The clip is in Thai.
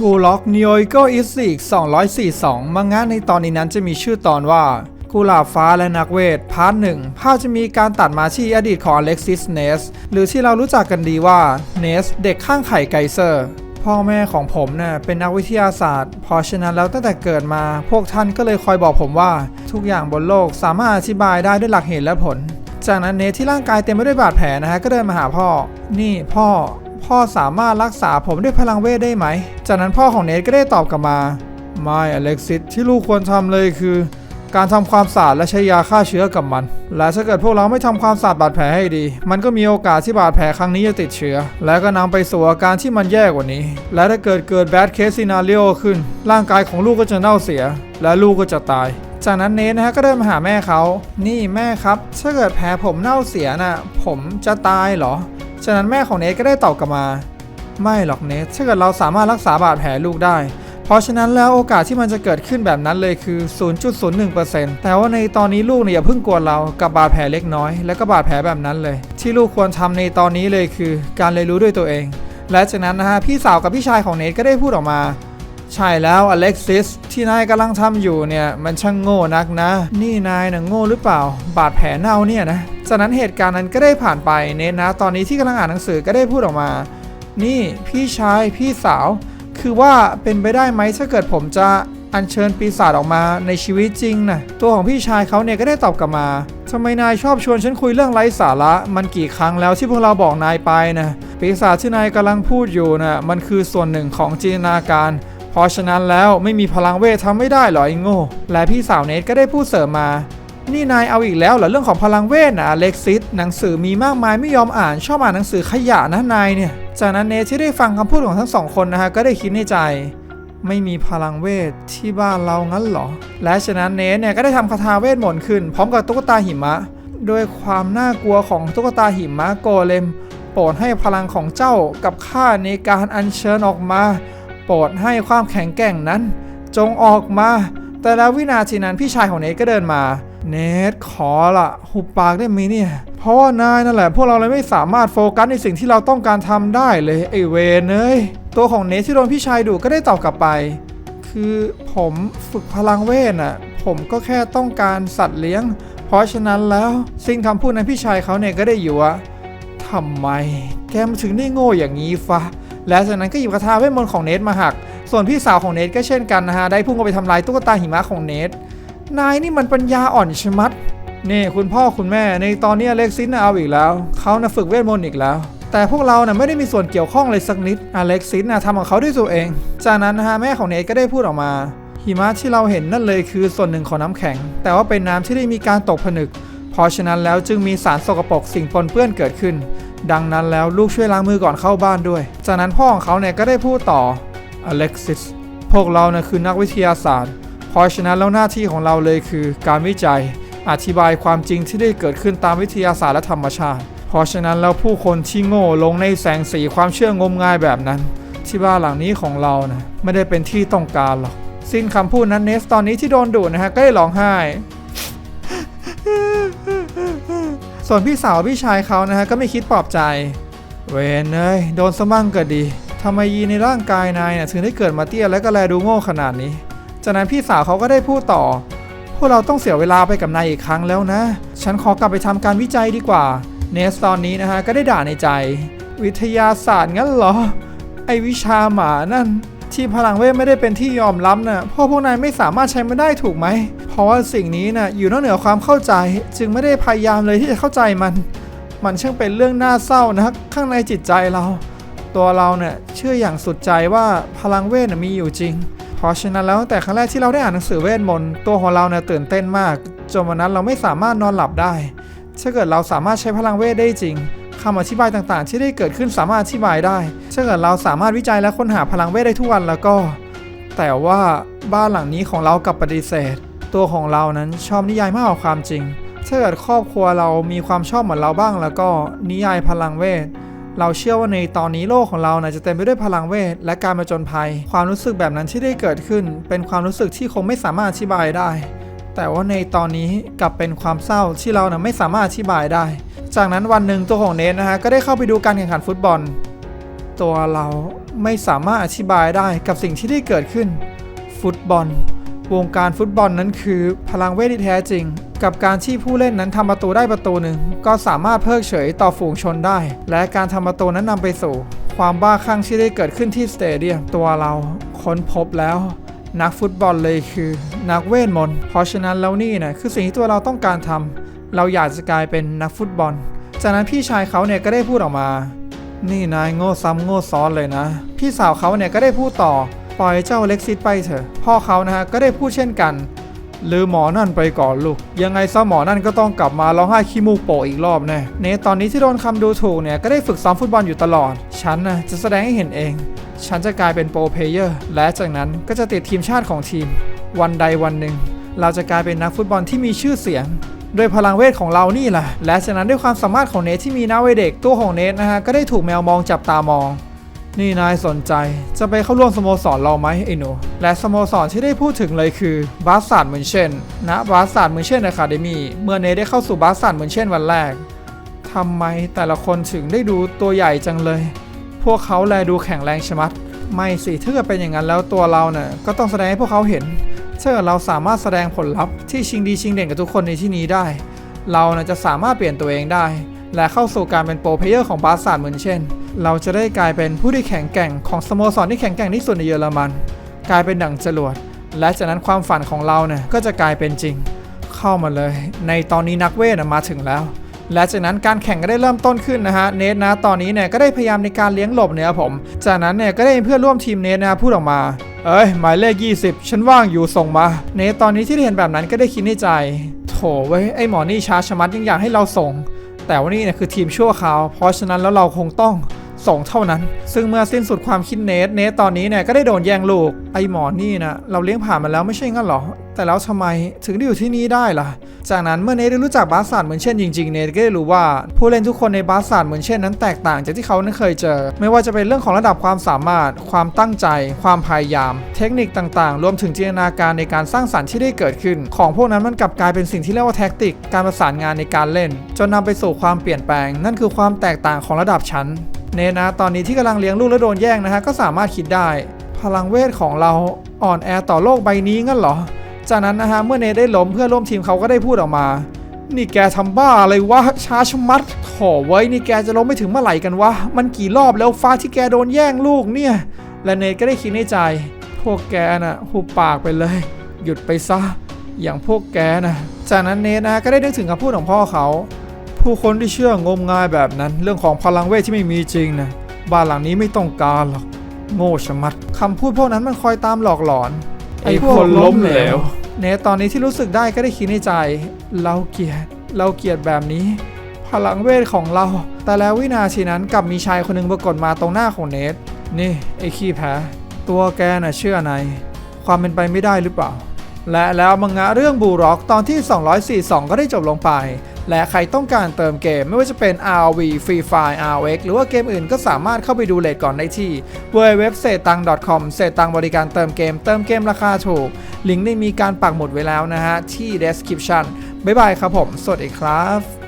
บูล็อกนิโอโกอิสิก242 มังงะในตอนนี้นั้นจะมีชื่อตอนว่ากุหลาบฟ้าและนักเวท พาร์ทหนึ่งภาพจะมีการตัดมาที่อดีตของอเล็กซิสเนส หรือที่เรารู้จักกันดีว่าเนสเด็กข้างไข่ไกเซอร์ พ่อแม่ของผมเน่ะเป็นนักวิทยาศาสตร์ เพราะฉะนั้นแล้วตั้งแต่เกิดมา พวกท่านก็เลยคอยบอกผมว่า ทุกอย่างบนโลกสามารถอธิบายได้ด้วยหลักเหตุและผล จากนั้นเนทที่ร่างกายเต็มไปด้วยบาดแผลนะฮะก็เดินมาหาพ่อ นี่พ่อ พ่อสามารถรักษาผมด้วยพลังเวทได้ไหม จากนั้นพ่อของเนทก็ได้ตอบกลับมา ไม่อเล็กซิสที่ลูกควรทำเลยคือ การทำความสะอาดและใช้ยาฆ่าเชื้อกับมัน และถ้าเกิดพวกเราไม่ทำความสะอาดบาดแผลให้ดี มันก็มีโอกาสที่บาดแผลครั้งนี้จะติดเชื้อ และก็นำไปสู่อาการที่มันแย่กว่านี้ และถ้าเกิดเกิด bad case scenario ขึ้น ร่างกายของลูกก็จะเน่าเสีย และลูกก็จะตายจากนั้นเนทนะฮะก็เดินมาหาแม่เขา นี่แม่ครับ ถ้าเกิดแผลผมเน่าเสียน่ะ ผมจะตายเหรอ จากนั้นแม่ของเนทก็ได้ตอบกลับมา ไม่หรอกเนทถ้าเกิดเราสามารถรักษาบาดแผลลูกได้ เพราะฉะนั้นแล้วโอกาสที่มันจะเกิดขึ้นแบบนั้นเลยคือ 0.01%แต่ว่าในตอนนี้ลูกเนี่ยอย่าเพิ่งกลัวเรากับบาดแผลเล็กน้อย และก็บาดแผลแบบนั้นเลย ที่ลูกควรทำในตอนนี้เลยคือ การเรียนรู้ด้วยตัวเอง และจากนั้นนะฮะพี่สาวกับพี่ชายของเนทก็ได้พูดออกมาใช่แล้วอเล็กซิสที่นายกำลังทำอยู่เนี่ย มันช่างโง่นักนะ นี่นายน่ะโง่หรือเปล่า บาดแผลเน่าเนี่ยนะ จากนั้นเหตุการณ์นั้นก็ได้ผ่านไปเนทนะ ตอนนี้ที่กำลังอ่านหนังสือก็ได้พูดออกมา นี่พี่ชายพี่สาว คือว่าเป็นไปได้ไหมถ้าเกิดผมจะอัญเชิญปีศาจออกมาในชีวิตจริงนะตัวของพี่ชายเขาเนี่ยก็ได้ตอบกลับมาทำไมนายชอบชวนฉันคุยเรื่องไร้สาระ มันกี่ครั้งแล้วที่พวกเราบอกนายไปนะปีศาจที่นายกำลังพูดอยู่นะมันคือส่วนหนึ่งของจินตนาการเพราะฉะนั้นแล้วไม่มีพลังเวททำไม่ได้หรอไอ้โง่ และพี่สาวเนทก็ได้พูดเสริมมา นี่นายเอาอีกแล้วเหรอเรื่องของพลังเวทนะอเล็กซิสหนังสือมีมากมายไม่ยอมอ่านชอบอ่านหนังสือขยะนะนายเนี่ย จากนั้นเนทที่ได้ฟังคำพูดของทั้งสองคนนะฮะก็ได้คิดในใจ ไม่มีพลังเวทที่บ้านเรางั้นเหรอ และฉะนั้นเนทเนี่ยก็ได้ทำคาถาเวทมนต์ขึ้น พร้อมกับตุ๊กตาหิมะด้วยความน่ากลัวของตุ๊กตาหิมะโกเลม โปรดให้พลังของเจ้ากับข้าในการอัญเชิญออกมา โปรดให้ความแข็งแกร่งนั้น จงออกมา แต่แล้ววินาทีนั้นพี่ชายของเนทก็เดินมา เนทขอละหุบปากได้ไหมเนี่ย เพราะว่านายนั่นแหละ พวกเราเลยไม่สามารถโฟกัสในสิ่งที่เราต้องการทำได้เลยไอเวนเอ้ยตัวของเนทที่โดนพี่ชายดุก็ได้ตอบกลับไป คือผมฝึกพลังเวทน่ะผมก็แค่ต้องการสัตว์เลี้ยง เพราะฉะนั้นแล้วสิ่งคำพูดนั้นพี่ชายเขาเนี่ยก็ได้อยู่ว่าทำไม แกมาถึงได้โง่อย่างนี้ฟะและจากนั้นก็หยิบคาถาเวทมนต์ของเนทมาหัก ส่วนพี่สาวของเนทก็เช่นกันนะฮะได้พุ่งเข้าไปทำลายตุ๊กตาหิมะของเนท นายนี่มันปัญญาอ่อนชะมัด นี่คุณพ่อคุณแม่ในตอนนี้อเล็กซิสน่ะเอาอีกแล้ว เขาน่ะฝึกเวทมนต์อีกแล้ว แต่พวกเราน่ะไม่ได้มีส่วนเกี่ยวข้องเลยสักนิด อเล็กซิสน่ะทำของเขาด้วยตัวเอง จากนั้นนะฮะแม่ของเนทก็ได้พูดออกมา หิมะที่เราเห็นนั่นเลยคือส่วนหนึ่งของน้ำแข็ง แต่ว่าเป็นน้ำที่ได้มีการตกผนึก เพราะฉะนั้นแล้วจึงมีสารสกปรกสิ่งปนเปื้อนเกิดขึ้น ดังนั้นแล้วลูกช่วยล้างมือก่อนเข้าบ้านด้วย จากนั้นพ่อของเขาเนี่ยก็ได้พูดต่ออเล็กซิสพวกเราเนี่ยคือนักวิทยาศาสตร์ เพราะฉะนั้นแล้วหน้าที่ของเราเลยคือการวิจัย อธิบายความจริงที่ได้เกิดขึ้นตามวิทยาศาสตร์และธรรมชาติ เพราะฉะนั้นแล้วผู้คนที่โง่ลงในแสงสีความเชื่องมงายแบบนั้น ที่บ้านหลังนี้ของเรานะไม่ได้เป็นที่ต้องการหรอกสิ้นคำพูดนั้นเนสตอนนี้ที่โดนดุนะฮะก็ได้ร้องไห้ ส่วนพี่สาวพี่ชายเขานะฮะก็ไม่คิดปลอบใจ เวนเอ้ยโดนสมั่งก็ดีทำไมยีในร่างกายนายเนี่ยถึงได้เกิดมาเตี้ยและก็แลดูโง่ขนาดนี้ จากนั้นพี่สาวเขาก็ได้พูดต่อ พวกเราต้องเสียเวลาไปกับนายอีกครั้งแล้วนะ ฉันขอกลับไปทำการวิจัยดีกว่า เนสตอนนี้นะฮะก็ได้ด่าในใจ วิทยาศาสตร์งั้นเหรอ ไอวิชาหมานั่น ที่พลังเวทไม่ได้เป็นที่ยอมรับนะ่ะเพราะพวกนายไม่สามารถใช้มันได้ถูกไหม เพราะว่าสิ่งนี้นะ่ะอยู่นอกเหนือความเข้าใจ จึงไม่ได้พยายามเลยที่จะเข้าใจมัน มันช่างเป็นเรื่องน่าเศร้านะข้างในจิตใจเรา ตัวเราเนี่ยเชื่ออย่างสุดใจว่าพลังเวทมีอยู่จริง ราะฉะนั้นแล้วตั้งแต่ครั้งแรกที่เราได้อ่านหนังสือเวทมนต์ตัวของเราเนี่ยตื่นเต้นมากจนวันนั้นเราไม่สามารถนอนหลับได้ ถ้าเกิดเราสามารถใช้พลังเวทได้จริงคำอธิบายต่างๆ ที่ได้เกิดขึ้นสามารถอธิบายได้ ถ้าเกิดเราสามารถวิจัยและค้นหาพลังเวทได้ทุกวันแล้วก็ แต่ว่าบ้านหลังนี้ของเรากับปฏิเสธ ตัวของเรานั้นชอบนิยายมากกว่าความจริง ถ้าเกิดครอบครัวเรามีความชอบเหมือนเราบ้างแล้วก็นิยายพลังเวท เราเชื่อว่าในตอนนี้โลกของเรานะจะเต็มไปด้วยพลังเวทและการมาจนภัย ความรู้สึกแบบนั้นที่ได้เกิดขึ้น เป็นความรู้สึกที่คงไม่สามารถอธิบายได้ แต่ว่าในตอนนี้กลับเป็นความเศร้าที่เรานะไม่สามารถอธิบายได้ จากนั้นวันหนึ่งตัวของเนทนะฮะก็ได้เข้าไปดูการแข่งขันฟุตบอล ตัวเราไม่สามารถอธิบายได้กับสิ่งที่ได้เกิดขึ้น ฟุตบอล วงการฟุตบอลนั้นคือพลังเวทที่แท้จริง กับการที่ผู้เล่นนั้นทำประตูได้ประตูหนึ่ง ก็สามารถเพิกเฉยต่อฝูงชนได้ และการทำประตูนั้นนำไปสู่ ความบ้าคลั่งที่ได้เกิดขึ้นที่สเตเดียมตัวเราค้นพบแล้ว นักฟุตบอลเลยคือ นักเวทมนต์เพราะฉะนั้นแล้วนี่นะคือสิ่งที่ตัวเราต้องการทำเราอยากจะกลายเป็นนักฟุตบอล จากนั้นพี่ชายเขาเนี่ยก็ได้พูดออกมา นี่นายโง่ซ้ำโง่ซ้อนเลยนะ พี่สาวเขาเนี่ยก็ได้พูดต่อปล่อยเจ้าเล็กซิสไปเถอะ พ่อเขานะฮะก็ได้พูดเช่นกัน หรือหมอนั่นไปก่อนลูก ยังไงซะหมอนั่นก็ต้องกลับมาร้องไห้ขี้มูกโปะอีกรอบแน่เนตอนนี้ที่โดนคำดูถูกเนี่ยก็ได้ฝึกซ้อมฟุตบอลอยู่ตลอด ฉันนะจะแสดงให้เห็นเอง ฉันจะกลายเป็นโปรเพเยอร์ และจากนั้นก็จะติดทีมชาติของทีม วันใดวันหนึ่ง เราจะกลายเป็นนักฟุตบอลที่มีชื่อเสียงด้วยพลังเวทของเรานี่แหละ และจากนั้นด้วยความสามารถของเนทที่มีหน้าเวยเด็กตัวของเนทนะฮะ ก็ได้ถูกแมวมองจับตามอง นี่นายสนใจจะไปเข้าร่วมสโมสรเราไหมไอ้หนู และสโมสรที่ได้พูดถึงเลยคือบาสซันเหมือนเช่นนะบาสซันเหมือนเช่นอะคาเดมีเมื่อเนได้เข้าสู่บาสซันเหมือนเช่นวันแรกทำไมแต่ละคนถึงได้ดูตัวใหญ่จังเลย พวกเขาแลดูแข็งแรงชะมัด ไม่สิถ้าเกิดเป็นอย่างนั้นแล้วตัวเราเนะ่ะก็ต้องแสดงให้พวกเขาเห็นถ้าเกิดเราสามารถแสดงผลลัพธ์ที่ชิงดีชิงเด่นกับทุกคนในที่นี้ได้ เรานะจะสามารถเปลี่ยนตัวเองได้ และเข้าสู่การเป็นโปรเพลเยอร์ของบาสซาเหมือนเช่น เราจะได้กลายเป็นผู้ที่แข็งแกร่งของสโมสรที่แข็งแกร่งที่สุดในเยอรมัน กลายเป็นดั่งจรวด และจากนั้นความฝันของเราเนี่ยก็จะกลายเป็นจริง เข้ามาเลย ในตอนนี้นักเวทมาถึงแล้ว และจากนั้นการแข่งก็ได้เริ่มต้นขึ้นนะฮะเนทนะตอนนี้เนี่ยก็ได้พยายามในการเลี้ยงหลบเนี่ยผมจากนั้นเนี่ยก็ได้เพื่อนร่วมทีมเนทนะพูดออกมาเอ้ยหมายเลข 20 ฉันว่างอยู่ส่งมา เนทตอนนี้ที่เห็นแบบนั้นก็ได้คิดในใจ โถเว้ยไอหมอนี่ช้าชะมัดยังอยากให้เราส่ง แต่ว่านี่เนี่ยคือทีมชั่วคราว เพราะฉะนั้นแล้วเราคงต้อง ส่งเท่านั้น ซึ่งเมื่อสิ้นสุดความคิดเนทเนทตอนนี้เนี่ยก็ได้โดนแย่งลูกไอหมอนี่นะเราเลี้ยงผ่านมาแล้วไม่ใช่งั้นหรอ แต่แล้วทำไมถึงได้อยู่ที่นี่ได้ล่ะ จากนั้นเมื่อเนทได้รู้จักบาสซาดเหมือนเช่นจริงๆเนทก็ได้รู้ว่าผู้เล่นทุกคนในบาสซาดเหมือนเช่นนั้นแตกต่างจากที่เขานั้นเคยเจอ ไม่ว่าจะเป็นเรื่องของระดับความสามารถ ความตั้งใจ ความพยายาม เทคนิคต่างๆ รวมถึงจินตนาการในการสร้างสรรค์ที่ได้เกิดขึ้น ของพวกนั้นมันกลับกลายเป็นสิ่งที่เรียกว่าแท็กติก การประสานงานในการเล่น จนนำไปสู่ความเปลี่ยนแปลง นั่นคือความแตกต่างของระดับชั้น เนทนะตอนนี้ที่กำลังเลี้ยงลูกและโดนแย่งนะฮะก็สามารถคิดได้ พลังเวทของเราอ่อนแอต่อโลกใบนี้งั้นเหรอ จากนั้นนะฮะเมื่อเนทได้ล้มเพื่อนร่วมทีมเขาก็ได้พูดออกมา นี่แกทำบ้าอะไรวะช้าชมัดโถไว้นี่แกจะล้มไม่ถึงเมื่อไหร่กันวะมันกี่รอบแล้วฟ้าที่แกโดนแย่งลูกเนี่ยและเนทก็ได้คิดในใจ พวกแกน่ะหุบปากไปเลย หยุดไปซะอย่างพวกแกนะจากนั้นเนทนะฮะก็ได้นึกถึงคำพูดของพ่อเขา ผู้คนที่เชื่องมงายแบบนั้น เรื่องของพลังเวทที่ไม่มีจริงนะบ้านหลังนี้ไม่ต้องการหรอกโง่ชะมัดคำพูดพวกนั้นมันคอยตามหลอกหลอนไอ้พวกล้มเหลวเนทตอนนี้ที่รู้สึกได้ก็ได้คิดในใจ เราเกลียดเราเกลียดแบบนี้ พลังเวทของเรา แต่แล้ววินาทีนั้นกลับมีชายคนหนึ่งปรากฏมาตรงหน้าของเนทนี่ไอ้ขี้แพ้ตัวแกน่ะเชื่อในความเป็นไปไม่ได้หรือเปล่า และแล้วมังงะเรื่องบูร็อกตอนที่ 242 ก็ได้จบลงไป และใครต้องการเติมเกมไม่ว่าจะเป็น RV Free Fire RX หรือว่าเกมอื่นก็สามารถเข้าไปดูเลทก่อนได้ที่ www เศษตัง .com เศษตังบริการเติมเกม เติมเกมราคาถูก ลิงก์ได้มีการปักหมุดไว้แล้วนะฮะ ที่ description บ๊ายบายครับผม สวัสดีครับ